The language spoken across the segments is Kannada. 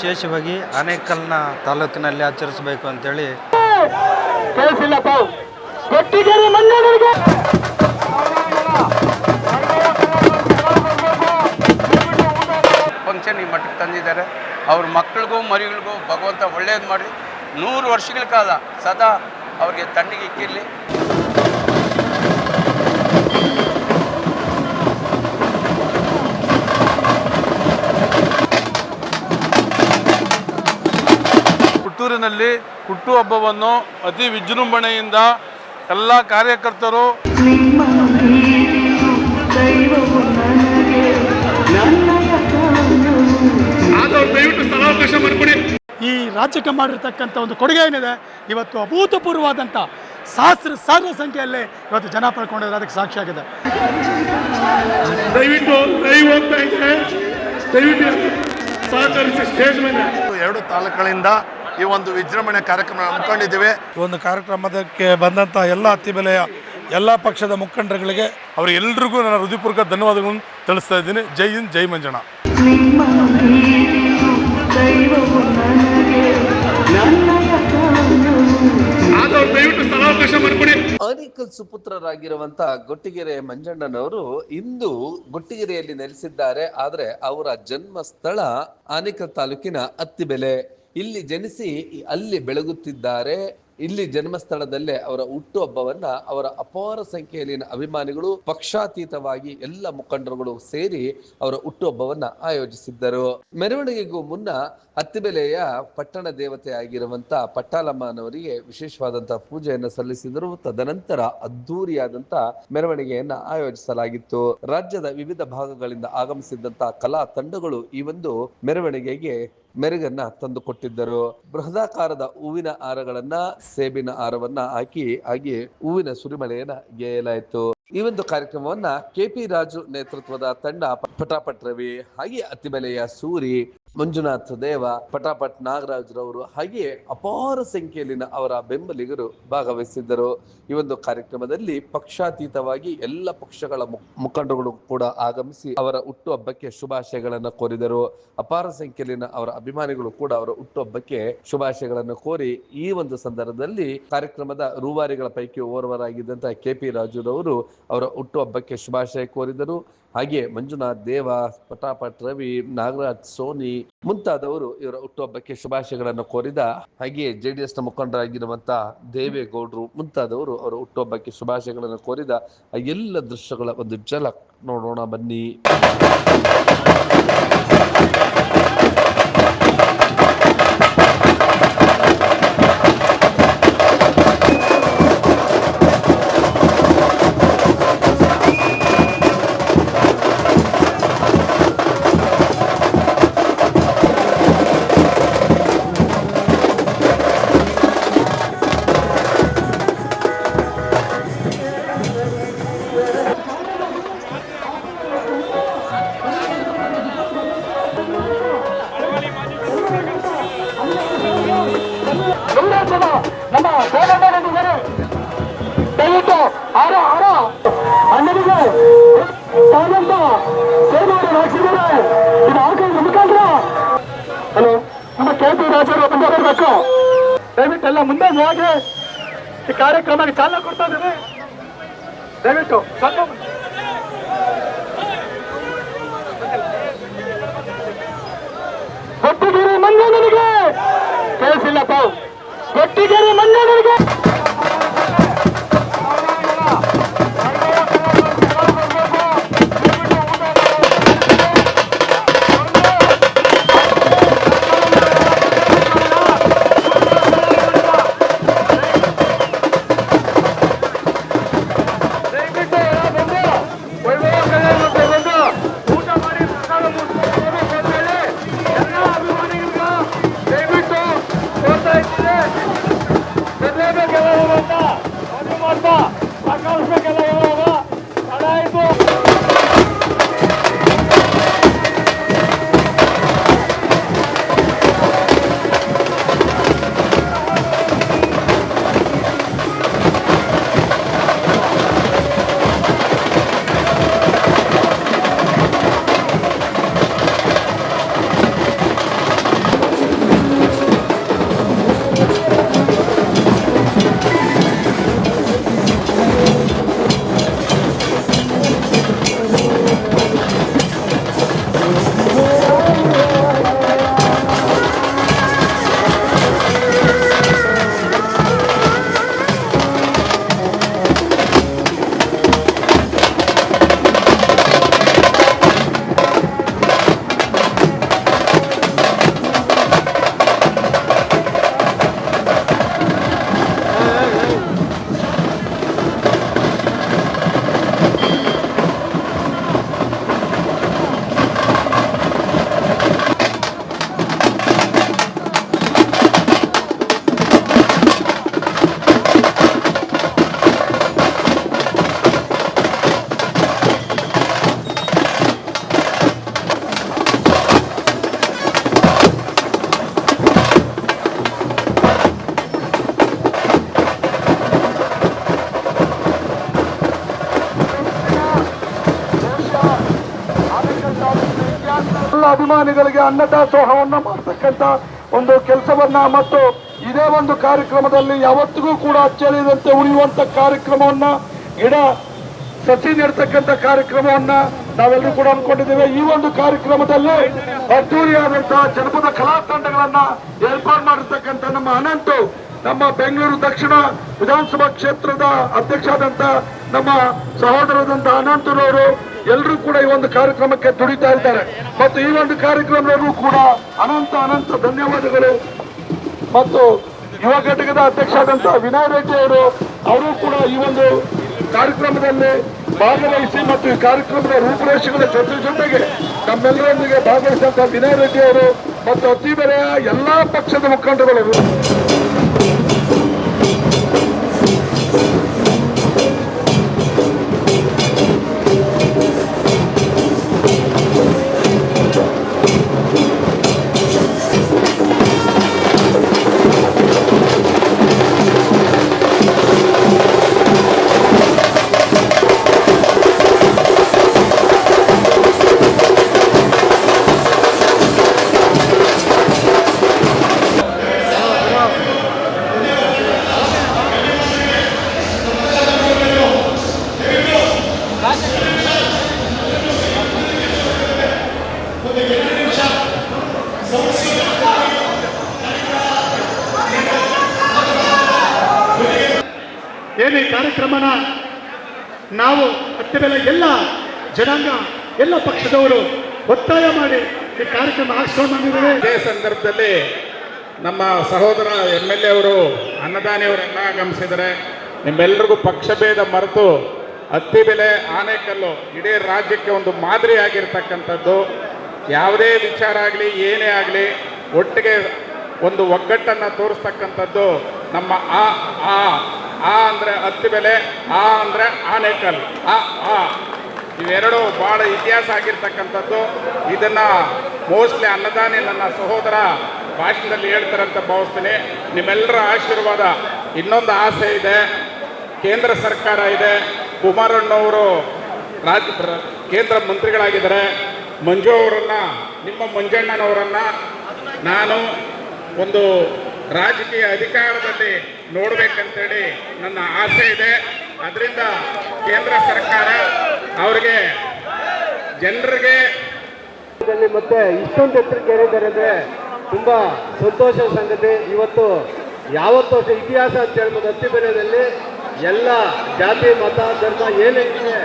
ವಿಶೇಷವಾಗಿ ಆನೇಕಲ್ನ ತಾಲೂಕಿನಲ್ಲಿ ಆಚರಿಸಬೇಕು ಅಂತೇಳಿ ಫಂಕ್ಷನ್ ಈ ಮಟ್ಟಕ್ಕೆ ತಂದಿದ್ದಾರೆ. ಅವ್ರ ಮಕ್ಕಳಿಗೂ ಮರಿಗಳಿಗೂ ಭಗವಂತ ಒಳ್ಳೇದು ಮಾಡಿ ನೂರು ವರ್ಷಗಳ ಕಾಲ ಸದಾ ಅವ್ರಿಗೆ ತಣ್ಣಗೆ ಇಕ್ಕಿರಲಿ. ಪುತ್ತೂರಿನಲ್ಲಿ ಹುಟ್ಟುಹಬ್ಬವನ್ನು ಅತಿ ವಿಜೃಂಭಣೆಯಿಂದ ಎಲ್ಲ ಕಾರ್ಯಕರ್ತರು ಈ ರಾಜ್ಯಕ್ಕೆ ಮಾಡಿರ್ತಕ್ಕಂಥ ಒಂದು ಕೊಡುಗೆ ಏನಿದೆ ಇವತ್ತು ಅಭೂತಪೂರ್ವವಾದಂಥ ಸಹಸ್ರ ಸಾವಿರ ಸಂಖ್ಯೆಯಲ್ಲಿ ಇವತ್ತು ಜನ ಪಡ್ಕೊಂಡಿದ್ರೆ ಅದಕ್ಕೆ ಸಾಕ್ಷಿಯಾಗಿದೆ. ದಯವಿಟ್ಟು ದಯವಿಟ್ಟು ಸಹಕರಿಸಿ ಸ್ಟೇಜ್ ಮೇಲೆ. ಎರಡು ತಾಲೂಕುಗಳಿಂದ ಈ ಒಂದು ವಿಜೃಂಭಣೆ ಕಾರ್ಯಕ್ರಮ ಹಮ್ಮಿಕೊಂಡಿದ್ದೇವೆ. ಈ ಒಂದು ಕಾರ್ಯಕ್ರಮಕ್ಕೆ ಬಂದಂಥ ಎಲ್ಲ ಅತ್ತಿಬೆಲೆಯ ಎಲ್ಲ ಪಕ್ಷದ ಮುಖಂಡರುಗಳಿಗೆ ಅವರೆಲ್ಲರಿಗೂ ನನ್ನ ಹೃದಯಪೂರ್ವಕ ಧನ್ಯವಾದಗಳನ್ನು ತಿಳಿಸ್ತಾ ಇದ್ದೀನಿ. ಜೈ ಹಿಂದ್ ಜೈ ಮಂಜಣ್ಣ ಅನಿಕಲ್ ಸುಪುತ್ರರಾಗಿರುವಂತಹ ಗೊಟ್ಟಿಗೆರೆ ಮಂಜಣ್ಣನವರು ಇಂದು ಗೊಟ್ಟಿಗೆರೆಯಲ್ಲಿ ನೆಲೆಸಿದ್ದಾರೆ. ಆದರೆ ಅವರ ಜನ್ಮ ಸ್ಥಳ ಆನೇಕಲ್ ತಾಲೂಕಿನ ಅತ್ತಿಬೆಲೆ. ಇಲ್ಲಿ ಜನಿಸಿ ಅಲ್ಲಿ ಬೆಳಗುತ್ತಿದ್ದಾರೆ, ಇಲ್ಲಿ ಜನ್ಮಸ್ಥಳದಲ್ಲೇ ಅವರ ಹುಟ್ಟುಹಬ್ಬವನ್ನ, ಅವರ ಅಪಾರ ಸಂಖ್ಯೆಯಲ್ಲಿನ ಅಭಿಮಾನಿಗಳು, ಪಕ್ಷಾತೀತವಾಗಿ ಎಲ್ಲ ಮುಖಂಡರುಗಳು ಸೇರಿ ಅವರ ಹುಟ್ಟುಹಬ್ಬವನ್ನ ಆಯೋಜಿಸಿದ್ದರು. ಮೆರವಣಿಗೆಗೂ ಮುನ್ನ ಅತ್ತಿಬೆಲೆಯ ಪಟ್ಟಣ ದೇವತೆ ಆಗಿರುವಂತ ಪಟ್ಟಾಲಮ್ಮನವರಿಗೆ ವಿಶೇಷವಾದಂತಹ ಪೂಜೆಯನ್ನು ಸಲ್ಲಿಸಿದರು. ತದನಂತರ ಅದ್ದೂರಿಯಾದಂತ ಮೆರವಣಿಗೆಯನ್ನ ಆಯೋಜಿಸಲಾಗಿತ್ತು. ರಾಜ್ಯದ ವಿವಿಧ ಭಾಗಗಳಿಂದ ಆಗಮಿಸಿದಂತಹ ಕಲಾ ತಂಡಗಳು ಈ ಒಂದು ಮೆರವಣಿಗೆಗೆ ಮೆರುಗನ್ನ ತಂದು ಕೊಟ್ಟಿದ್ದರು. ಬೃಹದಾಕಾರದ ಹೂವಿನ ಹಾರಗಳನ್ನ, ಸೇಬಿನ ಹಾರವನ್ನ ಹಾಕಿ, ಹಾಗೆ ಹೂವಿನ ಸುರಿಮಳೆಯನ್ನ ಗೆಯಲಾಯಿತು. ಈ ಒಂದು ಕಾರ್ಯಕ್ರಮವನ್ನ ಕೆಪಿ ರಾಜು ನೇತೃತ್ವದ ತಂಡ ಪಟಾಪಟ್ ರವಿ, ಹಾಗೆ ಅತ್ತಿಬೆಲೆಯ ಸೂರಿ ಮಂಜುನಾಥ್ ದೇವ, ಪಟಾಪಟ್ ನಾಗರಾಜ್ ರವರು ಹಾಗೆ ಅಪಾರ ಸಂಖ್ಯೆಯಲ್ಲಿನ ಅವರ ಬೆಂಬಲಿಗರು ಭಾಗವಹಿಸಿದ್ದರು. ಈ ಒಂದು ಕಾರ್ಯಕ್ರಮದಲ್ಲಿ ಪಕ್ಷಾತೀತವಾಗಿ ಎಲ್ಲ ಪಕ್ಷಗಳ ಮುಖಂಡರುಗಳು ಕೂಡ ಆಗಮಿಸಿ ಅವರ ಹುಟ್ಟುಹಬ್ಬಕ್ಕೆ ಶುಭಾಶಯಗಳನ್ನು ಕೋರಿದರು. ಅಪಾರ ಸಂಖ್ಯೆಯಲ್ಲಿನ ಅವರ ಅಭಿಮಾನಿಗಳು ಕೂಡ ಅವರ ಹುಟ್ಟುಹಬ್ಬಕ್ಕೆ ಶುಭಾಶಯಗಳನ್ನು ಕೋರಿ ಈ ಒಂದು ಸಂದರ್ಭದಲ್ಲಿ ಕಾರ್ಯಕ್ರಮದ ರೂವಾರಿಗಳ ಪೈಕಿ ಓರ್ವರಾಗಿದ್ದಂತಹ ಕೆ ಪಿ ರಾಜುರವರು ಅವರ ಹುಟ್ಟುಹಬ್ಬಕ್ಕೆ ಶುಭಾಶಯ ಕೋರಿದರು. ಹಾಗೆ ಮಂಜುನಾಥ್ ದೇವ, ಪಟಾಪಟ್ ರವಿ, ನಾಗರಾಜ್, ಸೋನಿ ಮುಂತಾದವರು ಇವರ ಹುಟ್ಟುಹಬ್ಬಕ್ಕೆ ಶುಭಾಶಯಗಳನ್ನು ಕೋರಿದ ಹಾಗೆ ಜೆಡಿಎಸ್ನ ಮುಖಂಡರಾಗಿರುವಂತಹ ದೇವೇಗೌಡರು ಮುಂತಾದವರು ಅವರ ಹುಟ್ಟುಹಬ್ಬಕ್ಕೆ ಶುಭಾಶಯಗಳನ್ನು ಕೋರಿದ ಆ ಎಲ್ಲ ದೃಶ್ಯಗಳ ಒಂದು ಝಲಕ್ ನೋಡೋಣ ಬನ್ನಿ. ಬರಬೇಕು ದಯವಿಟ್ಟು ಎಲ್ಲ ಮುಂದೆ ಹೋಗಿ ಈ ಕಾರ್ಯಕ್ರಮಕ್ಕೆ ಚಾಲನೆ ಕೊಡ್ತಾ ಇದ್ದೀವಿ. ದಯವಿಟ್ಟು ಸ್ವಲ್ಪ ಮುಂದೆ. ಮಂಗಳೂರಿಗೆ. ಕೇಳಿಸಿಲ್ಲಪ್ಪ. ಗೊಟ್ಟಿಗೆರೆ ಮಂಜಣ್ಣನಿಗೆ ಅಭಿಮಾನಿಗಳಿಗೆ ಅನ್ನದಾಸೋಹವನ್ನ ಮಾಡ್ತಕ್ಕಂಥ ಒಂದು ಕೆಲಸವನ್ನ ಮತ್ತು ಇದೇ ಒಂದು ಕಾರ್ಯಕ್ರಮದಲ್ಲಿ ಯಾವತ್ತಿಗೂ ಕೂಡ ಅಚ್ಚಳಿಯದಂತೆ ಉಳಿಯುವಂತ ಕಾರ್ಯಕ್ರಮವನ್ನ ಗಿಡ ಸಸಿ ನೀಡ್ತಕ್ಕಂಥ ಕಾರ್ಯಕ್ರಮವನ್ನ ನಾವೆಲ್ಲರೂ ಕೂಡ ಅನ್ಕೊಂಡಿದ್ದೇವೆ. ಈ ಒಂದು ಕಾರ್ಯಕ್ರಮದಲ್ಲಿ ಅದ್ದೂರಿಯಾದಂತಹ ಜನಪದ ಕಲಾ ತಂಡಗಳನ್ನ ಏರ್ಪಾಡು ಮಾಡಿರ್ತಕ್ಕಂಥ ನಮ್ಮ ಅನಂತು, ನಮ್ಮ ಬೆಂಗಳೂರು ದಕ್ಷಿಣ ವಿಧಾನಸಭಾ ಕ್ಷೇತ್ರದ ಅಧ್ಯಕ್ಷ ಆದಂತ ನಮ್ಮ ಸಹೋದರದಂತ ಅನಂತರವರು ಎಲ್ಲರೂ ಕೂಡ ಈ ಒಂದು ಕಾರ್ಯಕ್ರಮಕ್ಕೆ ದುಡಿತಾ ಇದ್ದಾರೆ. ಮತ್ತು ಈ ಒಂದು ಕಾರ್ಯಕ್ರಮದಲ್ಲೂ ಕೂಡ ಅನಂತ ಅನಂತ ಧನ್ಯವಾದಗಳು. ಮತ್ತು ಯುವ ಘಟಕದ ಅಧ್ಯಕ್ಷ ಆದಂತಹ ವಿನಯ್ ರೆಡ್ಡಿ ಅವರು ಅವರು ಕೂಡ ಈ ಒಂದು ಕಾರ್ಯಕ್ರಮದಲ್ಲಿ ಭಾಗವಹಿಸಿ ಮತ್ತು ಈ ಕಾರ್ಯಕ್ರಮದ ರೂಪುರೇಷೆಗಳ ಜೊತೆ ಜೊತೆಗೆ ತಮ್ಮೆಲ್ಲರೊಂದಿಗೆ ಭಾಗವಹಿಸಿದಂತಹ ವಿನಯ್ ರೆಡ್ಡಿ ಅವರು ಮತ್ತು ಅತಿ ಬೆಲೆಯ ಎಲ್ಲಾ ಪಕ್ಷದ ಮುಖಂಡಗಳು ಇದೇ ಸಂದರ್ಭದಲ್ಲಿ ನಮ್ಮ ಸಹೋದರ ಎಂ ಎಲ್ ಎ ಅವರು ಅನ್ನದಾನಿಯವರೆಲ್ಲ ಆಗಮಿಸಿದ್ದಾರೆ ನಿಮ್ಮೆಲ್ಲರಿಗೂ ಪಕ್ಷಭೇದ ಮರೆತು ಹತ್ತಿ ಬೆಲೆ ಆನೆಕಲ್ಲು ಇಡೀ ರಾಜ್ಯಕ್ಕೆ ಒಂದು ಮಾದರಿ ಆಗಿರ್ತಕ್ಕಂಥದ್ದು. ಯಾವುದೇ ವಿಚಾರ ಆಗಲಿ, ಏನೇ ಆಗಲಿ, ಒಟ್ಟಿಗೆ ಒಂದು ಒಗ್ಗಟ್ಟನ್ನು ತೋರಿಸ್ತಕ್ಕಂಥದ್ದು ನಮ್ಮ ಆ ಆ ಆ ಅಂದರೆ ಹತ್ತಿ ಬೆಲೆ, ಆ ಅಂದರೆ ಆನೆಕಲ್ ಆ ಆ. ಇವೆರಡು ಬಹಳ ಇತಿಹಾಸ ಆಗಿರ್ತಕ್ಕಂಥದ್ದು. ಇದನ್ನ ಮೋಸ್ಟ್ಲಿ ಅನ್ನದಾನಿ ನನ್ನ ಸಹೋದರ ಭಾಷಣದಲ್ಲಿ ಹೇಳ್ತಾರೆ ಅಂತ ಭಾವಿಸ್ತೀನಿ. ನಿಮ್ಮೆಲ್ಲರ ಆಶೀರ್ವಾದ, ಇನ್ನೊಂದು ಆಸೆ ಇದೆ. ಕೇಂದ್ರ ಸರ್ಕಾರ ಇದೆ. ಕುಮಾರಣ್ಣವರು ರಾಜ್ಯ ಕೇಂದ್ರ ಮಂತ್ರಿಗಳಾಗಿದ್ದಾರೆ. ಮಂಜು ಅವರನ್ನ, ನಿಮ್ಮ ಮಂಜಣ್ಣನವರನ್ನ ನಾನು ಒಂದು ರಾಜಕೀಯ ಅಧಿಕಾರದಲ್ಲಿ ನೋಡ್ಬೇಕಂತೇಳಿ ನನ್ನ ಆಸೆ ಇದೆ. ಅದರಿಂದ ಕೇಂದ್ರ ಸರ್ಕಾರ ಅವರಿಗೆ ಜನರಿಗೆ ಮತ್ತೆ ಇಷ್ಟೊಂದು ಎತ್ತರಕ್ಕೆ ಏರಿದ್ದಾರೆ ಅಂದ್ರೆ ತುಂಬಾ ಸಂತೋಷದ ಸಂಗತಿ. ಇವತ್ತು ಯಾವತ್ತು ವರ್ಷ ಇತಿಹಾಸ ಅಂತ ಹೇಳ್ಬೋದು ಅತ್ತಿಬೆಲೆಯಲ್ಲಿ ಎಲ್ಲ ಜಾತಿ, ಮತ, ಧರ್ಮ ಏನೇನಿದೆ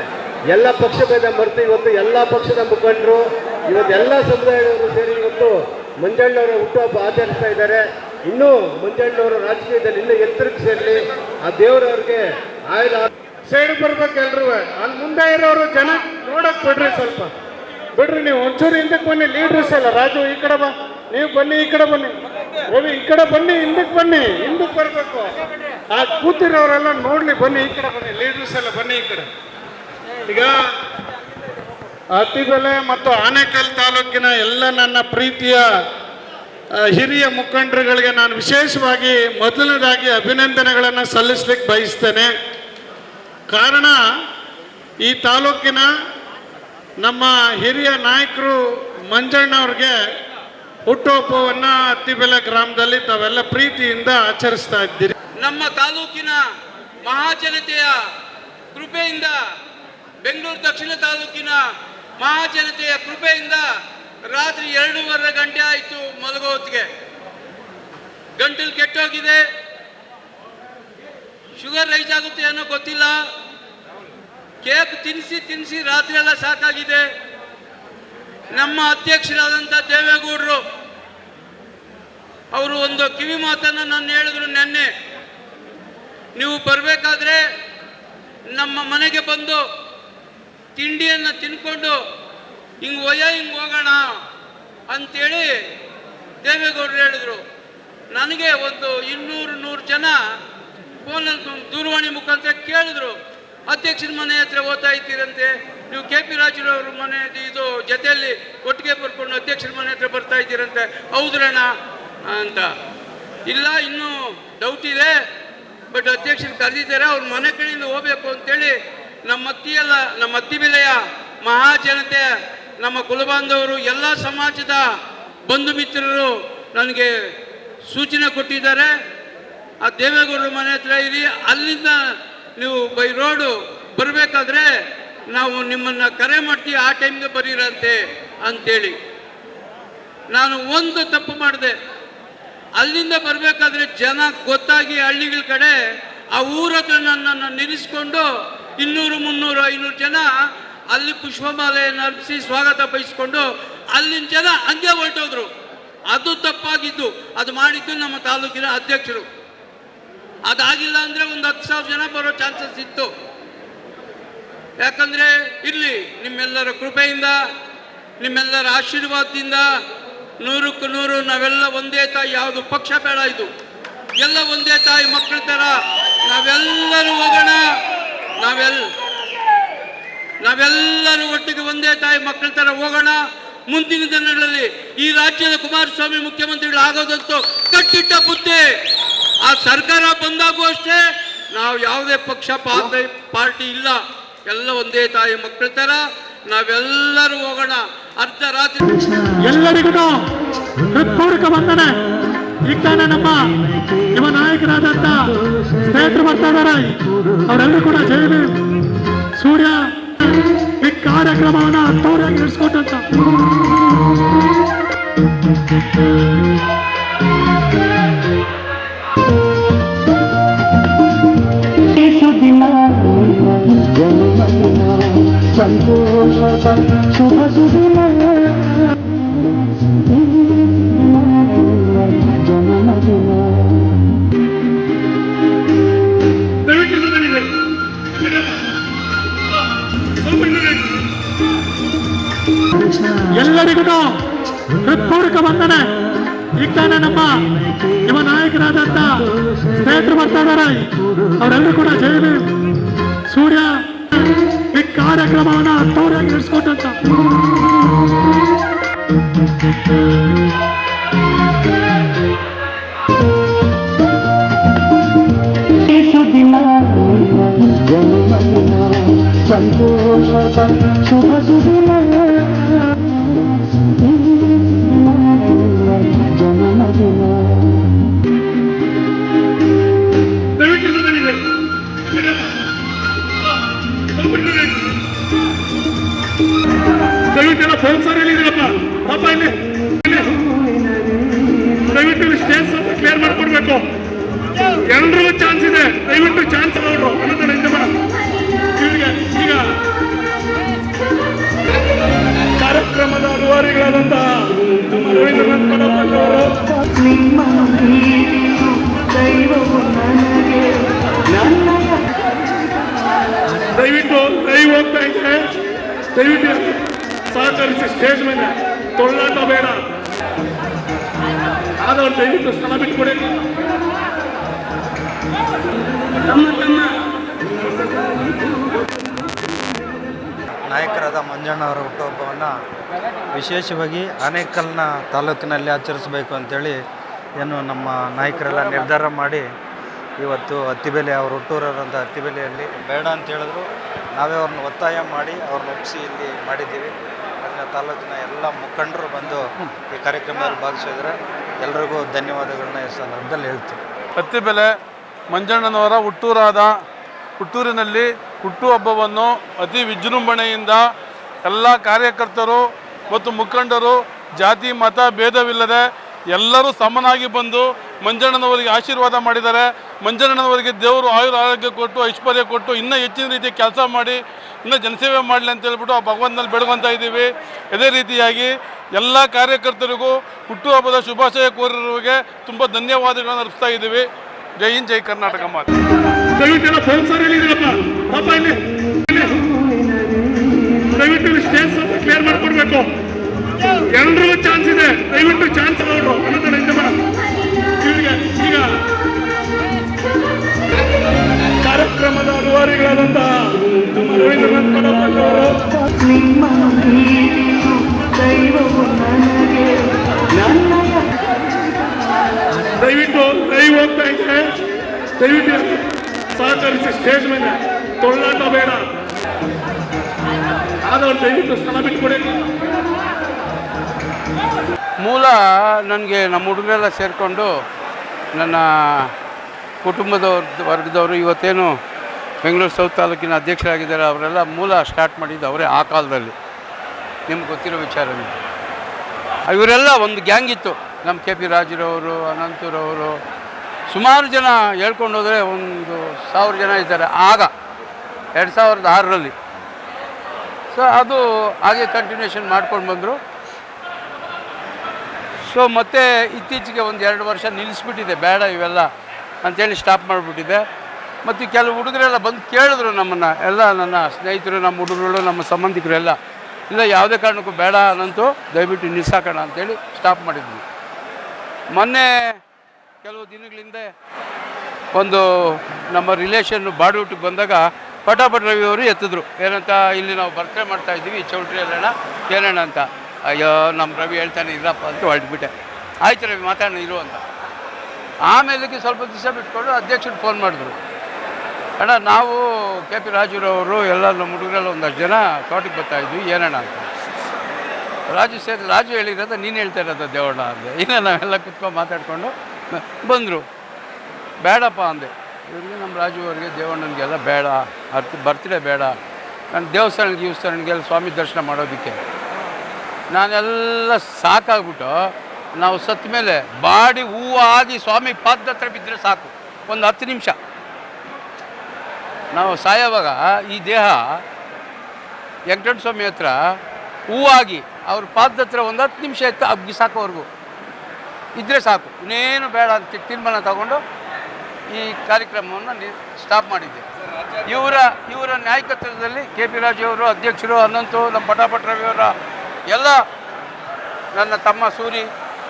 ಎಲ್ಲ ಪಕ್ಷ ಭೇದ ಮರೆತು ಇವತ್ತು ಎಲ್ಲ ಪಕ್ಷದ ಮುಖಂಡರು, ಇವತ್ತು ಎಲ್ಲ ಸಮುದಾಯದವರು ಸೇರಿ ಇವತ್ತು ಮಂಜಣ್ಣವರ ಹುಟ್ಟುಹಬ್ಬ ಆಚರಿಸ್ತಾ ಇದ್ದಾರೆ. ಇನ್ನೂ ಮಂಜಣ್ಣವರು ರಾಜಕೀಯದಲ್ಲಿ ಇನ್ನೂ ಎತ್ತರಕ್ಕೆ ಸೇರಲಿ. ಆ ದೇವರವ್ರಿಗೆ ಆಯುಧ ಸೈಡ್ ಬರ್ಬೇಕು ಎಲ್ರು ಅಲ್ಲಿ ಮುಂದೆ ಇರೋರು ಜನ ನೋಡಕ್ ಬಿಡ್ರಿ ಸ್ವಲ್ಪ. ಬಿಡ್ರಿ ನೀವು ಒಂಚೂರು ಹಿಂದಕ್ಕೆ ಬನ್ನಿ ಲೀಡರ್ಸ್ ಅಲ್ಲ ರಾಜು, ಈ ಕಡೆ ಬಾ. ನೀವು ಬನ್ನಿ, ಈ ಕಡೆ ಬನ್ನಿ. ರವಿ, ಈ ಕಡೆ ಬನ್ನಿ ಹಿಂದಕ್ಕೆ ಬನ್ನಿ ಹಿಂದಕ್ಕೆ ಬರ್ಬೇಕು. ಆ ಕೂತಿರೋರೆಲ್ಲ ನೋಡ್ಲಿ, ಬನ್ನಿ, ಈ ಕಡೆ ಬನ್ನಿ. ಲೀಡರ್ಸ್ ಎಲ್ಲ ಬನ್ನಿ, ಈ ಕಡೆ. ಈಗ ಅತ್ತಿಬೆಲೆ ಮತ್ತು ಆನೇಕಲ್ ತಾಲೂಕಿನ ಎಲ್ಲ ನನ್ನ ಪ್ರೀತಿಯ ಹಿರಿಯ ಮುಖಂಡರುಗಳಿಗೆ ನಾನು ವಿಶೇಷವಾಗಿ ಮೊದಲನೇದಾಗಿ ಅಭಿನಂದನೆಗಳನ್ನು ಸಲ್ಲಿಸ್ಲಿಕ್ಕೆ ಬಯಸ್ತೇನೆ. ಕಾರಣ ಈ ತಾಲೂಕಿನ ನಮ್ಮ ಹಿರಿಯ ನಾಯಕರು ಮಂಜಣ್ಣವ್ರಿಗೆ ಹುಟ್ಟುಹಬ್ಬವನ್ನು ಅತ್ತಿಬೆಲೆ ಗ್ರಾಮದಲ್ಲಿ ತಾವೆಲ್ಲ ಪ್ರೀತಿಯಿಂದ ಆಚರಿಸ್ತಾ ಇದ್ದೀರಿ. ನಮ್ಮ ತಾಲೂಕಿನ ಮಹಾಜನತೆಯ ಕೃಪೆಯಿಂದ ಬೆಂಗಳೂರು ದಕ್ಷಿಣ ತಾಲೂಕಿನ ಮಹಾಜನತೆಯ ಕೃಪೆಯಿಂದ ರಾತ್ರಿ ಎರಡೂವರೆ ಗಂಟೆ ಆಯಿತು ಮಲಗೋತ್ಗೆ ಗಂಟಲು ಕೆಟ್ಟೋಗಿದೆ. ಶುಗರ್ ರೈಸ್ ಆಗುತ್ತೆ ಅನ್ನೋ ಗೊತ್ತಿಲ್ಲ. ಕೇಕ್ ತಿನ್ನಿಸಿ ತಿನ್ನಿಸಿ ರಾತ್ರಿ ಎಲ್ಲ ಸಾಕಾಗಿದೆ. ನಮ್ಮ ಅಧ್ಯಕ್ಷರಾದಂಥ ದೇವೇಗೌಡರು, ಅವರು ಒಂದು ಕಿವಿ ಮಾತನ್ನು ನಾನು ಹೇಳಿದ್ರು ನೆನ್ನೆ. ನೀವು ಬರಬೇಕಾದ್ರೆ ನಮ್ಮ ಮನೆಗೆ ಬಂದು ತಿಂಡಿಯನ್ನು ತಿನ್ಕೊಂಡು ಹಿಂಗೆ ಒಯ್ಯ, ಹಿಂಗೆ ಹೋಗೋಣ ಅಂತೇಳಿ ದೇವೇಗೌಡರು ಹೇಳಿದರು. ನನಗೆ ಒಂದು ಇನ್ನೂರು ನೂರು ಜನ ಫೋನಲ್ಲಿ ದೂರವಾಣಿ ಮುಖಾಂತರ ಕೇಳಿದ್ರು, ಅಧ್ಯಕ್ಷರ ಮನೆ ಹತ್ರ ಓದ್ತಾ ಇದ್ದೀರಂತೆ. ನೀವು ಕೆ ಪಿ ರಾಜುರವ್ರ ಮನೆ ಇದು ಜೊತೆಯಲ್ಲಿ ಒಟ್ಟಿಗೆ ಬರ್ಕೊಂಡು ಅಧ್ಯಕ್ಷರ ಮನೆ ಹತ್ರ ಬರ್ತಾ ಇದ್ದೀರಂತೆ. ಹೌದ್ರಣ ಅಂತ. ಇಲ್ಲ, ಇನ್ನೂ ಡೌಟ್ ಇದೆ. ಬಟ್ ಅಧ್ಯಕ್ಷರು ಕರೆದಿದ್ದಾರೆ. ಅವ್ರ ಮನೆ ಕಡೆಯಿಂದ ಹೋಗ್ಬೇಕು ಅಂತೇಳಿ ನಮ್ಮ ಅತ್ತಿಯಲ್ಲ ನಮ್ಮ ಅತ್ತಿ ಬೆಲೆಯ ಮಹಾಜನತೆ ನಮ್ಮ ಕುಲಬಾಂಧವರು, ಎಲ್ಲ ಸಮಾಜದ ಬಂಧು ಮಿತ್ರರು ನನಗೆ ಸೂಚನೆ ಕೊಟ್ಟಿದ್ದಾರೆ. ಆ ದೇವೇಗೌಡರ ಮನೆ ಹತ್ರ ಇರಿ, ಅಲ್ಲಿಂದ ನೀವು ಬೈ ರೋಡು ಬರಬೇಕಾದ್ರೆ ನಾವು ನಿಮ್ಮನ್ನು ಕರೆ ಮಾಡ್ತೀವಿ, ಆ ಟೈಮ್ಗೆ ಬರೀರಂತೆ ಅಂತೇಳಿ. ನಾನು ಒಂದು ತಪ್ಪು ಮಾಡಿದೆ. ಅಲ್ಲಿಂದ ಬರಬೇಕಾದ್ರೆ ಜನ ಗೊತ್ತಾಗಿ ಹಳ್ಳಿಗಳ ಕಡೆ ಆ ಊರ ಹತ್ರ ನನ್ನನ್ನು ನಿಲ್ಲಿಸ್ಕೊಂಡು ಇನ್ನೂರು, ಮುನ್ನೂರು, ಐನೂರು ಜನ ಅಲ್ಲಿ ಪುಷ್ಪಮಾಲೆಯನ್ನು ಅರ್ಪಿಸಿ ಸ್ವಾಗತ ಬಯಸ್ಕೊಂಡು ಅಲ್ಲಿನ ಜನ ಹಂಗೆ ಹೊರಟೋದ್ರು. ಅದು ತಪ್ಪಾಗಿದ್ದು. ಅದು ಮಾಡಿದ್ದು ನಮ್ಮ ತಾಲೂಕಿನ ಅಧ್ಯಕ್ಷರು. ಅದಾಗಿಲ್ಲ ಅಂದ್ರೆ ಒಂದು ಹತ್ತು ಸಾವಿರ ಜನ ಬರೋ ಚಾನ್ಸಸ್ ಇತ್ತು. ಯಾಕಂದ್ರೆ ಇಲ್ಲಿ ನಿಮ್ಮೆಲ್ಲರ ಕೃಪೆಯಿಂದ, ನಿಮ್ಮೆಲ್ಲರ ಆಶೀರ್ವಾದದಿಂದ ನೂರಕ್ಕೂ ನೂರು ನಾವೆಲ್ಲ ಒಂದೇ ತಾಯಿ, ಯಾವುದು ಪಕ್ಷ ಬೇಡ ಇದು. ಎಲ್ಲ ಒಂದೇ ತಾಯಿ ಮಕ್ಕಳ ತರ ನಾವೆಲ್ಲರೂ ಹೋಗೋಣ. ನಾವೆಲ್ಲ ನಾವೆಲ್ಲರೂ ಒಟ್ಟಿಗೆ ಒಂದೇ ತಾಯಿ ಮಕ್ಕಳ ತರ ಹೋಗೋಣ. ಮುಂದಿನ ದಿನಗಳಲ್ಲಿ ಈ ರಾಜ್ಯದ ಕುಮಾರಸ್ವಾಮಿ ಮುಖ್ಯಮಂತ್ರಿಗಳು ಆಗೋದಂತೂ ಕಟ್ಟಿಟ್ಟ ಬುದ್ಧಿ. ಆ ಸರ್ಕಾರ ಬಂದಾಗೂ ಅಷ್ಟೇ ನಾವು ಯಾವುದೇ ಪಕ್ಷ ಪಾರ್ಟಿ ಇಲ್ಲ. ಎಲ್ಲ ಒಂದೇ ತಾಯಿ ಮಕ್ಕಳ ತರ ನಾವೆಲ್ಲರೂ ಹೋಗೋಣ. ಅರ್ಧ ರಾತ್ರಿ ಎಲ್ಲರಿಗೂ ಹೃತ್ಪೂರ್ವಕ ವಂದನೆ. ಈಗ ತಾನೇ ನಮ್ಮ ಯುವ ನಾಯಕರಾದಂತ ಸ್ನೇಹಿತರು ಬರ್ತಾ ಇದ್ದಾರೆ. ಅವರೆಲ್ಲರೂ ಕೂಡ ಜೈಲು ಸೂರ್ಯ, ಈ ಕಾರ್ಯಕ್ರಮವನ್ನು ಹತ್ತೂರಾಗಿ ನಡೆಸ್ಕೊಟ್ಟಂತ. ಸಂತೋಷದ ಶುಭ ಸುದಿನ ಜನ್ಮದಿನ ಎಲ್ಲರಿಗೂ ಹೃತ್ಪೂರ್ವಕ ವಂದನೆ. ಈಗ ನಮ್ಮ ಯುವ ನಾಯಕರಾದಂತ ಸ್ನೇಹಿತರು ಬರ್ತಾ ಇದ್ದಾರೆ. ಅವರೆಲ್ಲರೂ ಕೂಡ ಜೈ ಸೂರ್ಯ ಕಾರ್ಯಕ್ರಮವನ್ನ ಹತ್ತೂರಾಗಿ ನಡೆಸ್ಕೊಟ್ಟಂತ ಸುದಿನ ಫೋನ್ ಸರ್ ಎಲ್ಲಿದ್ದೀರಪ್ಪ ಪಾಪ ಇಲ್ಲಿ. ದಯವಿಟ್ಟು ಸ್ಟೇಜ್ ಸ್ವಲ್ಪ ಕ್ಲಿಯರ್ ಮಾಡ್ಕೊಡ್ಬೇಕು. ಎಲ್ರಿಗೂ ಚಾನ್ಸ್ ಇದೆ. ದಯವಿಟ್ಟು ಚಾನ್ಸ್ ನೋಡ್ರು. ಅನ್ನೋದನ್ನ ಹಿಂದೆ ಮಾಡ ಈಗ. ಕಾರ್ಯಕ್ರಮದ ರೂವಾರಿಗಳಾದಂತಹ ನಮ್ಮ ರವೀಂದ್ರನಾಥ್ ಕಡಪಲ್ಲಿ ಅವರು ನಿಮ್ಮ ಪ್ರೀತಿಯು ದೈವವು ನನಗೆ ದಯವಿಟ್ಟು ಲೈವ್ ಹೋಗ್ತಾ ಇದ್ರೆ ದಯವಿಟ್ಟು ಸಹಕರಿಸಿ ಸ್ಟೇಜ್ ಮೇಲೆ. ತೊಳ್ಳಾಟ ಬೇಡ. ದಯವಿಟ್ಟು ಸ್ಥಳ ತಮ್ಮ ತಮ್ಮ. ನಾಯಕರಾದ ಮಂಜಣ್ಣ ಅವರ ಹುಟ್ಟುಹಬ್ಬವನ್ನು ವಿಶೇಷವಾಗಿ ಆನೇಕಲ್ನ ತಾಲೂಕಿನಲ್ಲಿ ಆಚರಿಸಬೇಕು ಅಂತೇಳಿ ಏನು ನಮ್ಮ ನಾಯಕರೆಲ್ಲ ನಿರ್ಧಾರ ಮಾಡಿ ಇವತ್ತು ಹತ್ತಿಬೆಲೆ ಅವರು ಹುಟ್ಟೂರಂಥ ಹತ್ತಿಬೆಲೆಯಲ್ಲಿ ಬೇಡ ಅಂತ ಹೇಳಿದ್ರು. ನಾವೇ ಅವ್ರನ್ನ ಒತ್ತಾಯ ಮಾಡಿ ಅವ್ರನ್ನ ಒಪ್ಪಿಸಿ ಇಲ್ಲಿ ಮಾಡಿದ್ದೀವಿ. ಅದನ್ನ ತಾಲೂಕಿನ ಎಲ್ಲ ಮುಖಂಡರು ಬಂದು ಈ ಕಾರ್ಯಕ್ರಮದಲ್ಲಿ ಭಾಗಿಸಿದ್ರೆ ಎಲ್ರಿಗೂ ಧನ್ಯವಾದಗಳನ್ನ ಈ ಸಂದರ್ಭದಲ್ಲಿ ಹೇಳ್ತೀವಿ ಹತ್ತಿ ಬೆಲೆ ಮಂಜಣ್ಣನವರ ಹುಟ್ಟೂರಾದ ಹುಟ್ಟೂರಿನಲ್ಲಿ ಹುಟ್ಟು ಹಬ್ಬವನ್ನು ಅತಿ ವಿಜೃಂಭಣೆಯಿಂದ ಎಲ್ಲ ಕಾರ್ಯಕರ್ತರು ಮತ್ತು ಮುಖಂಡರು ಜಾತಿ, ಮತ, ಭೇದವಿಲ್ಲದೆ ಎಲ್ಲರೂ ಸಮನಾಗಿ ಬಂದು ಮಂಜಣ್ಣನವರಿಗೆ ಆಶೀರ್ವಾದ ಮಾಡಿದ್ದಾರೆ. ಮಂಜಣ್ಣನವರಿಗೆ ದೇವರು ಆಯುರ್ ಆರೋಗ್ಯ ಕೊಟ್ಟು, ಐಶ್ವರ್ಯ ಕೊಟ್ಟು, ಇನ್ನೂ ಹೆಚ್ಚಿನ ರೀತಿ ಕೆಲಸ ಮಾಡಿ, ಇನ್ನೂ ಜನಸೇವೆ ಮಾಡಲಿ ಅಂತ ಹೇಳ್ಬಿಟ್ಟು ಆ ಭಗವಂತನಲ್ಲಿ ಬೆಳಗುವಂತ ಇದ್ದೀವಿ. ಇದೇ ರೀತಿಯಾಗಿ ಎಲ್ಲ ಕಾರ್ಯಕರ್ತರಿಗೂ ಹುಟ್ಟುಹಬ್ಬದ ಶುಭಾಶಯ ಕೋರಿರುವವರಿಗೆ ತುಂಬ ಧನ್ಯವಾದಗಳನ್ನು ಅರ್ಪಿಸ್ತಾ ಇದ್ದೀವಿ. ಜೈ ಹಿಂದ್, ಜೈ ಕರ್ನಾಟಕ ಮಾತು. ಕ್ಲಿಯರ್ ಮಾಡ್ಕೊಡ್ಬೇಕು. ಎಲ್ರಿಗೂ ಚಾನ್ಸ್ ಇದೆ. ದಯವಿಟ್ಟು ಚಾನ್ಸ್ ನೋಡ್ರು. ಅನ್ನೋದನ್ನ ಹಿಂದೆ ಮಾಡ ಈಗ ಕಾರ್ಯಕ್ರಮದ ಅನುವಾರಿಗಳಾದಂತಹ ರವೀಂದ್ರನಾಥ್ ನಿಮ್ಮ ದಯವಿಟ್ಟು ಲೈವ್ ಹೋಗ್ತಾ ದಯವಿಟ್ಟು ಸಹಕರಿಸಿ ಸ್ಟೇಜ್ ಮೇಲೆ. ತೊಳ್ಳಾಟ ಬೇಡ. ಆದವ್ರು ದಯವಿಟ್ಟು ಸ್ಥಳ ಬಿಟ್ಕೊಡಿ ಮೂಲ ನನಗೆ ನಮ್ಮ ಹುಡುಗರೆಲ್ಲ ಸೇರಿಕೊಂಡು ನನ್ನ ಕುಟುಂಬದ ವರ್ಗದವರು ಇವತ್ತೇನು ಬೆಂಗಳೂರು ಸೌತ್ ತಾಲೂಕಿನ ಅಧ್ಯಕ್ಷರಾಗಿದ್ದಾರೆ, ಅವರೆಲ್ಲ ಮೂಲ ಸ್ಟಾರ್ಟ್ ಮಾಡಿದ್ದು ಅವರೇ ಆ ಕಾಲದಲ್ಲಿ. ನಿಮ್ಗೆ ಗೊತ್ತಿರೋ ವಿಚಾರ ಇವರೆಲ್ಲ ಒಂದು ಗ್ಯಾಂಗ್ ಇತ್ತು. ನಮ್ಮ ಕೆ ಪಿ ರಾಜರವರು, ಅನಂತರವರು, ಸುಮಾರು ಜನ ಹೇಳ್ಕೊಂಡು ಹೋದರೆ ಒಂದು ಸಾವಿರ ಜನ ಇದ್ದಾರೆ ಆಗ, ಎರಡು ಸಾವಿರದ ಆರರಲ್ಲಿ. ಸೊ ಅದು ಹಾಗೆ ಕಂಟಿನ್ಯೂಷನ್ ಮಾಡ್ಕೊಂಡು ಬಂದರು. ಸೊ ಮತ್ತೆ ಇತ್ತೀಚೆಗೆ ಒಂದು ಎರಡು ವರ್ಷ ನಿಲ್ಲಿಸ್ಬಿಟ್ಟಿದೆ, ಬೇಡ ಇವೆಲ್ಲ ಅಂತೇಳಿ ಸ್ಟಾಪ್ ಮಾಡಿಬಿಟ್ಟಿದೆ. ಮತ್ತು ಕೆಲವು ಹುಡುಗರೆಲ್ಲ ಬಂದು ಕೇಳಿದ್ರು ನಮ್ಮನ್ನು, ಎಲ್ಲ ನನ್ನ ಸ್ನೇಹಿತರು, ನಮ್ಮ ಹುಡುಗರು, ನಮ್ಮ ಸಂಬಂಧಿಕರು ಎಲ್ಲ, ಇಲ್ಲ ಯಾವುದೇ ಕಾರಣಕ್ಕೂ ಬೇಡ ಅನ್ನಂತೂ ದಯವಿಟ್ಟು ನಿಲ್ಸಾಕೋಣ ಅಂತೇಳಿ ಸ್ಟಾಪ್ ಮಾಡಿದ್ವಿ. ಮೊನ್ನೆ ಕೆಲವು ದಿನಗಳಿಂದ ಒಂದು ನಮ್ಮ ರಿಲೇಷನ್ನು ಬಾಡೂಟಿಗೆ ಬಂದಾಗ ಪಟಾಪಟ್ ರವಿ ಅವರು ಎತ್ತಿದ್ರು. ಏನಂತ, ಇಲ್ಲಿ ನಾವು ಬರ್ತೇ ಮಾಡ್ತಾ ಇದ್ದೀವಿ ಚೌಟ್ರಿ ಅಲ್ಲಣ್ಣ ಏನಣ್ಣ ಅಂತ. ಅಯ್ಯೋ, ನಮ್ಮ ರವಿ ಹೇಳ್ತಾನೆ, ಇರಪ್ಪ ಅಂತ ಹೊರಟ್ಬಿಟ್ಟೆ. ಆಯ್ತು ರವಿ ಮಾತಾಡೋಣ ಇರು ಅಂತ. ಆಮೇಲೆ ಸ್ವಲ್ಪ ದಿವಸ ಬಿಟ್ಕೊಂಡು ಅಧ್ಯಕ್ಷರು ಫೋನ್ ಮಾಡಿದ್ರು. ಅಣ್ಣ, ನಾವು ಕೆ ಪಿ ರಾಜುರವರು ಎಲ್ಲ ನಮ್ಮ ಹುಡುಗರೆಲ್ಲ ಒಂದಷ್ಟು ಜನ ತೋಟಕ್ಕೆ ಬರ್ತಾ ಇದ್ವಿ, ಏನಣ್ಣ ಅಂತ. ರಾಜು ಸೇರಿ, ರಾಜು ಹೇಳಿರೋದ, ನೀನು ಹೇಳ್ತಾ ಇರೋದ ದೇವಣ್ಣ ಅಂದೆ. ಇನ್ನು ನಾವೆಲ್ಲ ಕುತ್ಕೊಂಡು ಮಾತಾಡಿಕೊಂಡು ಬಂದರು. ಬೇಡಪ್ಪ ಅಂದೆ. ಇವ್ರಿಗೆ ನಮ್ಮ ರಾಜು ಅವರಿಗೆ ದೇವಣ್ಣನಿಗೆಲ್ಲ ಬೇಡ, ಅರ್ಥ ಬರ್ತ್ಡೇ ಬೇಡ. ನಾನು ದೇವಸ್ಥಾನಕ್ಕೆ ದೇವಸ್ಥಾನಗೆಲ್ಲ ಸ್ವಾಮಿ ದರ್ಶನ ಮಾಡೋದಕ್ಕೆ ನಾನೆಲ್ಲ ಸಾಕಾಗ್ಬಿಟ್ಟು ನಾವು ಸತ್ತ ಮೇಲೆ ಬಾಡಿ ಹೂವು ಆಗಿ ಸ್ವಾಮಿ ಪಾದ ಹತ್ರ ಬಿದ್ದರೆ ಸಾಕು. ಒಂದು ಹತ್ತು ನಿಮಿಷ. ನಾವು ಸಾಯೋವಾಗ ಈ ದೇಹ ವೆಂಕಟೇಶ್ವರ ಸ್ವಾಮಿ ಹತ್ರ ಹೂವಾಗಿ ಅವ್ರ ಪಾದದ ಹತ್ರ ಒಂದು ಹತ್ತು ನಿಮಿಷ ಇತ್ತು ಅಬ್ಗಿ ಸಾಕೋವರೆಗೂ. ಇದ್ದರೆ ಸಾಕು. ಇನ್ನೇನು ಬೇಡ ಅಂತ ತೀರ್ಮಾನ ತಗೊಂಡು ಈ ಕಾರ್ಯಕ್ರಮವನ್ನು ಸ್ಟಾಪ್ ಮಾಡಿದ್ದೆ ಇವರ ಇವರ ನಾಯಕತ್ವದಲ್ಲಿ ಕೆ ಪಿ ರಾಜು ಅವರು, ಅಧ್ಯಕ್ಷರು ಅನ್ನಂತು ನಮ್ಮ ಪಟಾಪಟ್ ರವಿಯವರ ಎಲ್ಲ ನನ್ನ ತಮ್ಮ ಸೂರಿ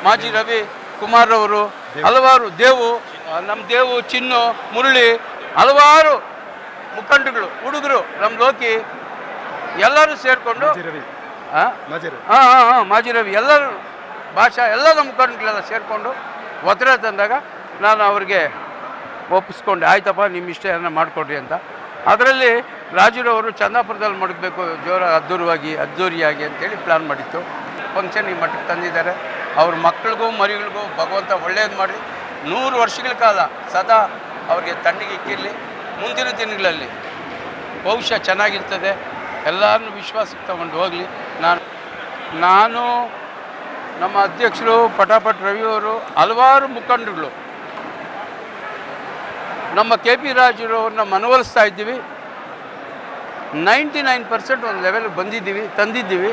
ಮಾಜಿ ರವಿ ಕುಮಾರ್ ಅವರು ಹಲವಾರು ದೇವು ನಮ್ಮ ದೇವು ಚಿನ್ನು ಮುರಳಿ ಹಲವಾರು ಮುಖಂಡಗಳು ಹುಡುಗರು ನಮ್ಮ ಲೋಕಿ ಎಲ್ಲರೂ ಸೇರಿಕೊಂಡು ಹಾಂ ಹಾಂ ಹಾಂ ಮಾಜಿ ರವಿ ಎಲ್ಲರೂ ಭಾಷಾ ಎಲ್ಲ ನಮ್ಮ ಮುಖಂಡಗಳೆಲ್ಲ ಸೇರಿಕೊಂಡು ಒತ್ತಡ ತಂದಾಗ ನಾನು ಅವ್ರಿಗೆ ಒಪ್ಪಿಸ್ಕೊಂಡೆ ಆಯ್ತಪ್ಪ ನಿಮ್ಮ ಇಷ್ಟ ಏನೋ ಮಾಡಿಕೊಡ್ರಿ ಅಂತ. ಅದರಲ್ಲಿ ರಾಜುರವರು ಚಂದಾಪುರದಲ್ಲಿ ಮಡಗಬೇಕು ಜೋರ ಅದ್ದೂರವಾಗಿ, ಅದ್ದೂರಿಯಾಗಿ ಅಂತೇಳಿ ಪ್ಲ್ಯಾನ್ ಮಾಡಿತ್ತು. ಫಂಕ್ಷನ್ ಈ ಮಟ್ಟಕ್ಕೆ ತಂದಿದ್ದಾರೆ. ಅವ್ರ ಮಕ್ಕಳಿಗೂ, ಮರಿಗಳಿಗೂ ಭಗವಂತ ಒಳ್ಳೆಯದು ಮಾಡಿ ನೂರು ವರ್ಷಗಳ ಕಾಲ ಸದಾ ಅವ್ರಿಗೆ ತಣ್ಣಗೆ ಇಕ್ಕಿರಲಿ. ಮುಂದಿನ ದಿನಗಳಲ್ಲಿ ಭವಿಷ್ಯ ಚೆನ್ನಾಗಿರ್ತದೆ. ಎಲ್ಲರನ್ನು ವಿಶ್ವಾಸಕ್ಕೆ ತಗೊಂಡು ಹೋಗಲಿ. ನಾನು ನಾನು ನಮ್ಮ ಅಧ್ಯಕ್ಷರು, ಪಟಾಪಟ್ ರವಿಯವರು ಹಲವಾರು ಮುಖಂಡರುಗಳು ನಮ್ಮ ಕೆ ಪಿ ರಾಜುರವ್ರನ್ನ ಮನವೊಲಿಸ್ತಾ ಇದ್ದೀವಿ. ನೈಂಟಿ ನೈನ್ ಪರ್ಸೆಂಟ್ ಒಂದು ಲೆವೆಲ್ಗೆ ಬಂದಿದ್ದೀವಿ, ತಂದಿದ್ದೀವಿ.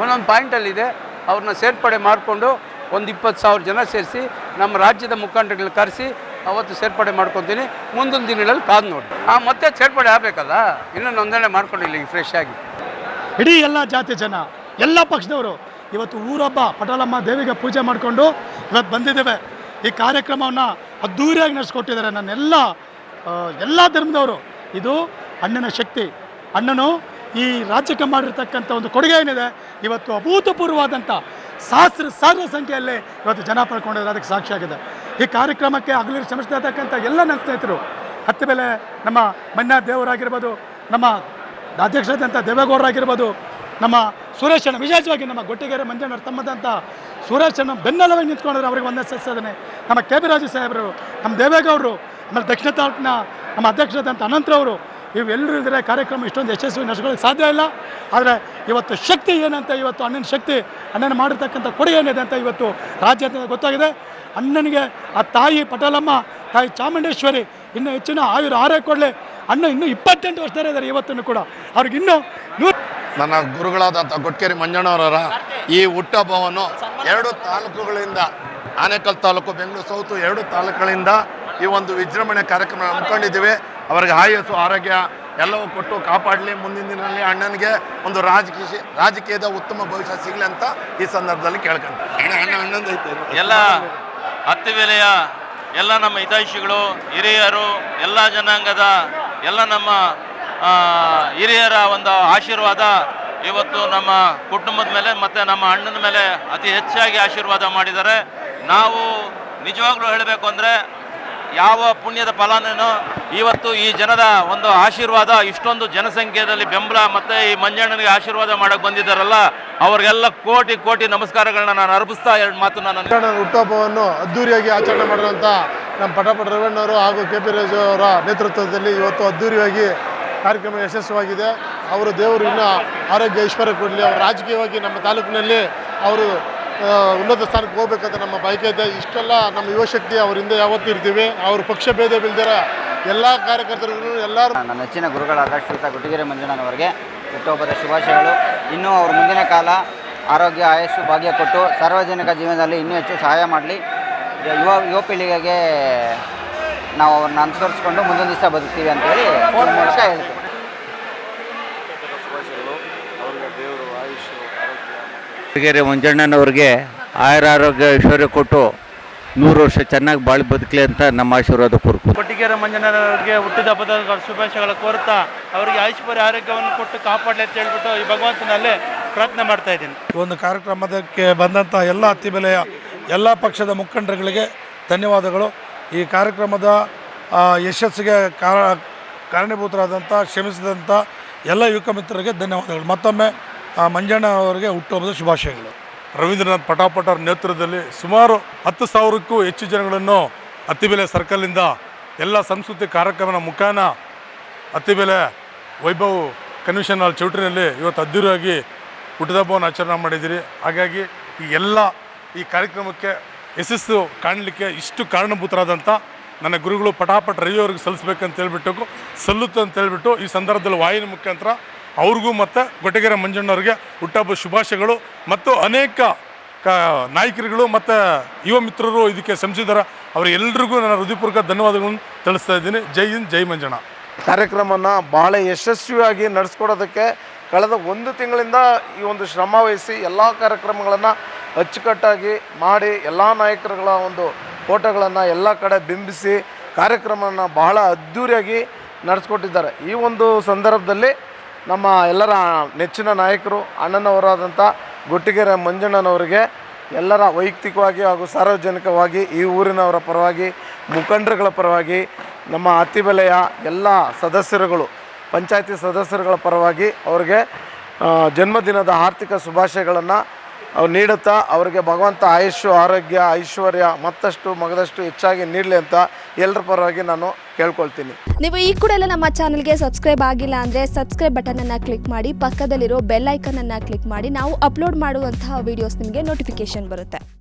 ಒಂದೊಂದು ಪಾಯಿಂಟಲ್ಲಿದೆ ಅವ್ರನ್ನ ಸೇರ್ಪಡೆ ಮಾಡಿಕೊಂಡು ಒಂದು ಇಪ್ಪತ್ತು ಸಾವಿರ ಜನ ಸೇರಿಸಿ ನಮ್ಮ ರಾಜ್ಯದ ಮುಖಂಡಗಳನ್ನ ಕರೆಸಿ ಅವತ್ತು ಸೇರ್ಪಡೆ ಮಾಡ್ಕೊತೀನಿ. ಮುಂದಿನ ದಿನಗಳಲ್ಲಿ ಕಾದು ನೋಡಿ. ಆ, ಮತ್ತೆ ಸೇರ್ಪಡೆ ಆಗಬೇಕಲ್ಲ? ಇನ್ನೂ ನೋಂದಣಿ ಮಾಡ್ಕೊಂಡಿಲ್ಲ ಈಗ ಫ್ರೆಶ್ ಆಗಿ. ಇಡೀ ಎಲ್ಲ ಜಾತಿ ಜನ, ಎಲ್ಲ ಪಕ್ಷದವರು ಇವತ್ತು ಊರಬ್ಬ ಪಟಾಲಮ್ಮ ದೇವಿಗೆ ಪೂಜೆ ಮಾಡಿಕೊಂಡು ಇವತ್ತು ಬಂದಿದ್ದೇವೆ. ಈ ಕಾರ್ಯಕ್ರಮವನ್ನು ಅದ್ದೂರಿಯಾಗಿ ನಡೆಸ್ಕೊಟ್ಟಿದ್ದಾರೆ ನನ್ನೆಲ್ಲ ಎಲ್ಲ ಧರ್ಮದವರು. ಇದು ಅಣ್ಣನ ಶಕ್ತಿ. ಅಣ್ಣನು ಈ ರಾಜ್ಯಕ್ಕೆ ಮಾಡಿರ್ತಕ್ಕಂಥ ಒಂದು ಕೊಡುಗೆ ಏನಿದೆ, ಇವತ್ತು ಅಭೂತಪೂರ್ವವಾದಂಥ ಸಹಸ್ರ ಸಾವಿರ ಸಂಖ್ಯೆಯಲ್ಲಿ ಇವತ್ತು ಜನ ಪಡ್ಕೊಂಡಿದ್ದಾರೆ, ಅದಕ್ಕೆ ಸಾಕ್ಷಿಯಾಗಿದೆ ಈ ಕಾರ್ಯಕ್ರಮಕ್ಕೆ ಆಗಲೇ ಶ್ರಮಿಸ್ತಾ ಇರ್ತಕ್ಕಂಥ ಎಲ್ಲ ನನ್ನ ಸ್ನೇಹಿತರು ಹತ್ತು ಬೆಲೆ ನಮ್ಮ ಮನ್ನ ದೇವರಾಗಿರ್ಬೋದು, ನಮ್ಮ ಅಧ್ಯಕ್ಷರಾದಂಥ ದೇವೇಗೌಡರಾಗಿರ್ಬೋದು ನಮ್ಮ ಸುರೇಶಣ್ಣ ವಿಶೇಷವಾಗಿ ನಮ್ಮ ಗೊಟ್ಟಿಗೆರೆ ಮಂಜಣ್ಣ ತಮ್ಮದಂಥ ಸುರೇಶಣ್ಣ ಬೆನ್ನೆಲವಾಗಿ ನಿಂತ್ಕೊಂಡಿದ್ರೆ ಅವ್ರಿಗೆ ಒಂದೇ ಸಸ್ಯದನೆ ನಮ್ಮ ಕೆ ಬಿ ರಾಜು ಸಾಹೇಬರು, ನಮ್ಮ ದೇವೇಗೌಡರು, ಆಮೇಲೆ ದಕ್ಷಿಣ ತಾಲೂಕಿನ ನಮ್ಮ ಅಧ್ಯಕ್ಷರಾದಂಥ ಅನಂತರವರು ಇವೆಲ್ಲರೂ ಇದ್ರೆ ಕಾರ್ಯಕ್ರಮ ಇಷ್ಟೊಂದು ಯಶಸ್ವಿ ನಡೆಸ್ಕೊಳ್ಳೋಕೆ ಸಾಧ್ಯ ಇಲ್ಲ. ಆದರೆ ಇವತ್ತು ಶಕ್ತಿ ಏನಂತ ಇವತ್ತು ಅಣ್ಣನ ಶಕ್ತಿ, ಅಣ್ಣನ ಮಾಡಿರ್ತಕ್ಕಂಥ ಕೊಡುಗೆ ಏನಿದೆ ಅಂತ ಇವತ್ತು ರಾಜ್ಯಾದ್ಯಂತ ಗೊತ್ತಾಗಿದೆ. ಅಣ್ಣನಿಗೆ, ಆ ತಾಯಿ ಪಟಲಮ್ಮ, ತಾಯಿ ಚಾಮುಂಡೇಶ್ವರಿ ಇನ್ನೂ ಹೆಚ್ಚಿನ ಆಯುರ ಆರೈಕೆ ಕೊಡಲಿ ಅಣ್ಣ ಇನ್ನೂ ಇಪ್ಪತ್ತೆಂಟು ವರ್ಷದವರೇ ಇದ್ದಾರೆ ಇವತ್ತನ್ನು ಕೂಡ. ಅವ್ರಿಗೆ ಇನ್ನೂ ನೂರು ನನ್ನ ಗುರುಗಳಾದಂಥ ಗೊಟ್ಕೇರಿ ಮಂಜಣ್ಣವರ ಈ ಹುಟ್ಟಹಬ್ಬವನ್ನು ಎರಡು ತಾಲೂಕುಗಳಿಂದ, ಆನೇಕಲ್ ತಾಲೂಕು, ಬೆಂಗಳೂರು, ಸೌತು ಎರಡು ತಾಲೂಕುಗಳಿಂದ ಈ ಒಂದು ವಿಜೃಂಭಣೆ ಕಾರ್ಯಕ್ರಮ ಹಮ್ಮಿಕೊಂಡಿದ್ದೀವಿ. ಅವರಿಗೆ ಆಯಸ್ಸು ಆರೋಗ್ಯ ಎಲ್ಲವೂ ಕೊಟ್ಟು ಕಾಪಾಡಲಿ. ಮುಂದಿನ ದಿನದಲ್ಲಿ ಅಣ್ಣನಿಗೆ ಒಂದು ರಾಜಕೀಯ ರಾಜಕೀಯದ ಉತ್ತಮ ಭವಿಷ್ಯ ಸಿಗಲಿ ಅಂತ ಈ ಸಂದರ್ಭದಲ್ಲಿ ಕೇಳ್ಕೊಂತ ಅಣ್ಣ ಅಣ್ಣ ಅಣ್ಣಂದೈತೆ ಎಲ್ಲ ಹತ್ತು ಬೆಲೆಯ ಎಲ್ಲ ನಮ್ಮ ಹಿತೈಷಿಗಳು ಹಿರಿಯರು ಎಲ್ಲ ಜನಾಂಗದ ಎಲ್ಲ ನಮ್ಮ ಹಿರಿಯರ ಒಂದು ಆಶೀರ್ವಾದ ಇವತ್ತು ನಮ್ಮ ಕುಟುಂಬದ ಮೇಲೆ ಮತ್ತು ನಮ್ಮ ಅಣ್ಣನ ಮೇಲೆ ಅತಿ ಹೆಚ್ಚಾಗಿ ಆಶೀರ್ವಾದ ಮಾಡಿದ್ದಾರೆ. ನಾವು ನಿಜವಾಗ್ಲೂ ಹೇಳಬೇಕು ಅಂದರೆ ಯಾವ ಪುಣ್ಯದ ಫಲನೇನೋ ಇವತ್ತು ಈ ಜನರ ಒಂದು ಆಶೀರ್ವಾದ, ಇಷ್ಟೊಂದು ಜನಸಂಖ್ಯೆಯಲ್ಲಿ ಬೆಂಬಲ ಮತ್ತು ಈ ಮಂಜಣ್ಣನಿಗೆ ಆಶೀರ್ವಾದ ಮಾಡೋಕ್ಕೆ ಬಂದಿದ್ದಾರಲ್ಲ, ಅವ್ರಿಗೆಲ್ಲ ಕೋಟಿ ಕೋಟಿ ನಮಸ್ಕಾರಗಳನ್ನ ನಾನು ಅರ್ಪಿಸ್ತಾ ಎರಡು ಮಾತು ನಾನು ಹುಟ್ಟುಹಬ್ಬವನ್ನು ಅದ್ದೂರಿಯಾಗಿ ಆಚರಣೆ ಮಾಡಿರುವಂಥ ನಮ್ಮ ಪಟಪಟ ರವಣ್ಣವರು ಹಾಗೂ ಕೆ ಪಿ ಅವರ ನೇತೃತ್ವದಲ್ಲಿ ಇವತ್ತು ಅದ್ದೂರಿಯಾಗಿ ಕಾರ್ಯಕ್ರಮ ಯಶಸ್ವಿಯಾಗಿದೆ. ಅವರು ದೇವರು ಇನ್ನೂ ಆರೋಗ್ಯ ಐಶ್ವರ್ಯ ಕೊಡಲಿ. ಅವರು ರಾಜಕೀಯವಾಗಿ ನಮ್ಮ ತಾಲೂಕಿನಲ್ಲಿ ಅವರು ಉನ್ನತ ಸ್ಥಾನಕ್ಕೆ ಹೋಗ್ಬೇಕಂತ ನಮ್ಮ ಬಯಕೆ ಇದೆ. ಇಷ್ಟೆಲ್ಲ ನಮ್ಮ ಯುವಶಕ್ತಿ ಅವ್ರ ಹಿಂದೆ ಯಾವತ್ತೂ ಇರ್ತೀವಿ. ಅವ್ರ ಪಕ್ಷ ಭೇದ ಬಿಲ್ದಿರ ಎಲ್ಲ ಕಾರ್ಯಕರ್ತರಿಗೂ ಎಲ್ಲರೂ ನನ್ನ ನೆಚ್ಚಿನ ಗುರುಗಳಾದ ಶ್ರೀತ ಗುಟ್ಟಿಗೆರೆ ಮಂಜುನಾಥವರಿಗೆ ಹುಟ್ಟುಹಬ್ಬದ ಶುಭಾಶಯಗಳು. ಇನ್ನೂ ಅವ್ರ ಮುಂದಿನ ಕಾಲ ಆರೋಗ್ಯ, ಆಯಸ್ಸು, ಭಾಗ್ಯ ಕೊಟ್ಟು ಸಾರ್ವಜನಿಕ ಜೀವನದಲ್ಲಿ ಇನ್ನೂ ಹೆಚ್ಚು ಸಹಾಯ ಮಾಡಲಿ. ಯುವ ಯುವ ಪೀಳಿಗೆಗೆ ನಾವು ಅವ್ರನ್ನ ಅನುಸರಿಸ್ಕೊಂಡು ಮುಂದೊಂದು ದಿವಸ ಬದುಕ್ತೀವಿ ಅಂತೇಳಿ ಹೇಳ್ತೀವಿ ಕೊಟ್ಟಿಗೆರೆ ಮಂಜಣ್ಣನವ್ರಿಗೆ ಆಯುರ ಆರೋಗ್ಯ ಐಶ್ವರ್ಯ ಕೊಟ್ಟು ನೂರು ವರ್ಷ ಚೆನ್ನಾಗಿ ಬಾಳಿ ಬದುಕಲಿ ಅಂತ ನಮ್ಮ ಆಶೀರ್ವಾದ ಕೋರ್ಕು ಕೊಟ್ಟಿಗೆರೆ ಮಂಜಣ್ಣನವರಿಗೆ ಹುಟ್ಟಿದ ಹಬ್ಬದ ಶುಭಾಶಯಗಳ ಕೋರುತ್ತಾ ಅವರಿಗೆ ಐಶ್ವರ್ಯ ಆರೋಗ್ಯವನ್ನು ಕೊಟ್ಟು ಕಾಪಾಡಲಿ ಅಂತ ಹೇಳ್ಬಿಟ್ಟು ಈ ಭಗವಂತನಲ್ಲೇ ಪ್ರಾರ್ಥನೆ ಮಾಡ್ತಾ ಇದ್ದೀನಿ. ಈ ಒಂದು ಕಾರ್ಯಕ್ರಮದಕ್ಕೆ ಬಂದಂಥ ಎಲ್ಲ ಅತ್ತಿಬೆಲೆಯ ಎಲ್ಲ ಪಕ್ಷದ ಮುಖಂಡರುಗಳಿಗೆ ಧನ್ಯವಾದಗಳು. ಈ ಕಾರ್ಯಕ್ರಮದ ಆ, ಯಶಸ್ಸಿಗೆ ಕಾರ ಕಾರಣೀಭೂತರಾದಂಥ ಶ್ರಮಿಸಿದಂಥ ಎಲ್ಲ ಯುವಕ ಮಿತ್ರರಿಗೆ ಧನ್ಯವಾದಗಳು. ಮತ್ತೊಮ್ಮೆ ಮಂಜಣ್ಣ ಅವರಿಗೆ ಹುಟ್ಟುಹಬ್ಬದ ಶುಭಾಶಯಗಳು. ರವೀಂದ್ರನಾಥ್ ಪಟಾಪಟ್ ಅವ್ರ ನೇತೃತ್ವದಲ್ಲಿ ಸುಮಾರು ಹತ್ತು ಸಾವಿರಕ್ಕೂ ಹೆಚ್ಚು ಜನಗಳನ್ನು ಅತ್ತಿಬೆಲೆ ಸರ್ಕಲಿಂದ ಎಲ್ಲ ಸಂಸ್ಕೃತಿ ಕಾರ್ಯಕ್ರಮದ ಮುಖಾನ ಅತ್ತಿಬೆಲೆ ವೈಭವ್ ಕನ್ವೆನ್ಷನ್ ಹಾಲ್ ಚೌಟ್ರಿನಲ್ಲಿ ಇವತ್ತು ಅದ್ದೂರಿಯಾಗಿ ಹುಟ್ಟಿದಬ್ಬವನ್ನು ಆಚರಣೆ ಮಾಡಿದ್ದೀರಿ. ಹಾಗಾಗಿ ಈ ಎಲ್ಲ ಈ ಕಾರ್ಯಕ್ರಮಕ್ಕೆ ಯಶಸ್ಸು ಕಾಣಲಿಕ್ಕೆ ಇಷ್ಟು ಕಾರಣಭೂತರಾದಂಥ ನನ್ನ ಗುರುಗಳು ಪಟಾಪಟ ರವಿ ಅವ್ರಿಗೆ ಸಲ್ಲಿಸ್ಬೇಕಂತ ಹೇಳ್ಬಿಟ್ಟು ಸಲ್ಲುತ್ತೆ ಅಂತ ಹೇಳ್ಬಿಟ್ಟು ಈ ಸಂದರ್ಭದಲ್ಲಿ ವಾಯಿನ ಮುಖಾಂತರ ಅವ್ರಿಗೂ ಮತ್ತು ಗೊಟ್ಟಗೆರೆ ಮಂಜಣ್ಣವ್ರಿಗೆ ಹುಟ್ಟಹಬ್ಬ ಶುಭಾಶಯಗಳು ಮತ್ತು ಅನೇಕ ಕ ನಾಯಕರುಗಳು ಮತ್ತು ಯುವ ಮಿತ್ರರು ಇದಕ್ಕೆ ಶ್ರಮಿಸಿದಾರ. ಅವರೆಲ್ಲರಿಗೂ ನನ್ನ ಹೃದಯಪೂರ್ವಕ ಧನ್ಯವಾದಗಳನ್ನು ತಿಳಿಸ್ತಾ ಇದ್ದೀನಿ. ಜೈ ಹಿಂದ್, ಜೈ ಮಂಜಣ್ಣ. ಕಾರ್ಯಕ್ರಮನ ಬಹಳ ಯಶಸ್ವಿಯಾಗಿ ನಡೆಸ್ಕೊಡೋದಕ್ಕೆ ಕಳೆದ ಒಂದು ತಿಂಗಳಿಂದ ಈ ಒಂದು ಶ್ರಮ ವಹಿಸಿ ಎಲ್ಲ ಕಾರ್ಯಕ್ರಮಗಳನ್ನು ಅಚ್ಚುಕಟ್ಟಾಗಿ ಮಾಡಿ ಎಲ್ಲ ನಾಯಕರುಗಳ ಒಂದು ಫೋಟೋಗಳನ್ನು ಎಲ್ಲ ಕಡೆ ಬಿಂಬಿಸಿ ಕಾರ್ಯಕ್ರಮವನ್ನು ಬಹಳ ಅದ್ಧೂರಿಯಾಗಿ ನಡೆಸ್ಕೊಟ್ಟಿದ್ದಾರೆ. ಈ ಒಂದು ಸಂದರ್ಭದಲ್ಲಿ ನಮ್ಮ ಎಲ್ಲರ ನೆಚ್ಚಿನ ನಾಯಕರು ಅಣ್ಣನವರಾದಂಥ ಗೊಟ್ಟಿಗೆರೆ ಮಂಜಣ್ಣನವರಿಗೆ ಎಲ್ಲರ ವೈಯಕ್ತಿಕವಾಗಿ ಹಾಗೂ ಸಾರ್ವಜನಿಕವಾಗಿ ಈ ಊರಿನವರ ಪರವಾಗಿ, ಮುಖಂಡರುಗಳ ಪರವಾಗಿ, ನಮ್ಮ ಅತಿಬೆಲೆಯ ಎಲ್ಲ ಸದಸ್ಯರುಗಳು, ಪಂಚಾಯತಿ ಸದಸ್ಯರುಗಳ ಪರವಾಗಿ ಅವರಿಗೆ ಜನ್ಮದಿನದ ಆರ್ಥಿಕ ಶುಭಾಶಯಗಳನ್ನು ಅವ್ರು ನೀಡುತ್ತಾ ಅವರಿಗೆ ಭಗವಂತ ಆಯುಷು ಆರೋಗ್ಯ, ಐಶ್ವರ್ಯ ಮತ್ತಷ್ಟು ಮಗದಷ್ಟು ಹೆಚ್ಚಾಗಿ ನೀಡಲಿ ಅಂತ ಎಲ್ಲರ ಪರವಾಗಿ ನಾನು ಕೇಳ್ಕೊಳ್ತೀನಿ. ನೀವು ಈ ಕೂಡ ಎಲ್ಲ ನಮ್ಮ ಚಾನಲ್ಗೆ ಸಬ್ಸ್ಕ್ರೈಬ್ ಆಗಿಲ್ಲ ಅಂದರೆ ಸಬ್ಸ್ಕ್ರೈಬ್ ಬಟನನ್ನು ಕ್ಲಿಕ್ ಮಾಡಿ, ಪಕ್ಕದಲ್ಲಿರೋ ಬೆಲ್ ಐಕನನ್ನು ಕ್ಲಿಕ್ ಮಾಡಿ, ನಾವು ಅಪ್ಲೋಡ್ ಮಾಡುವಂತಹ ವೀಡಿಯೋಸ್ ನಿಮಗೆ ನೋಟಿಫಿಕೇಶನ್ ಬರುತ್ತೆ.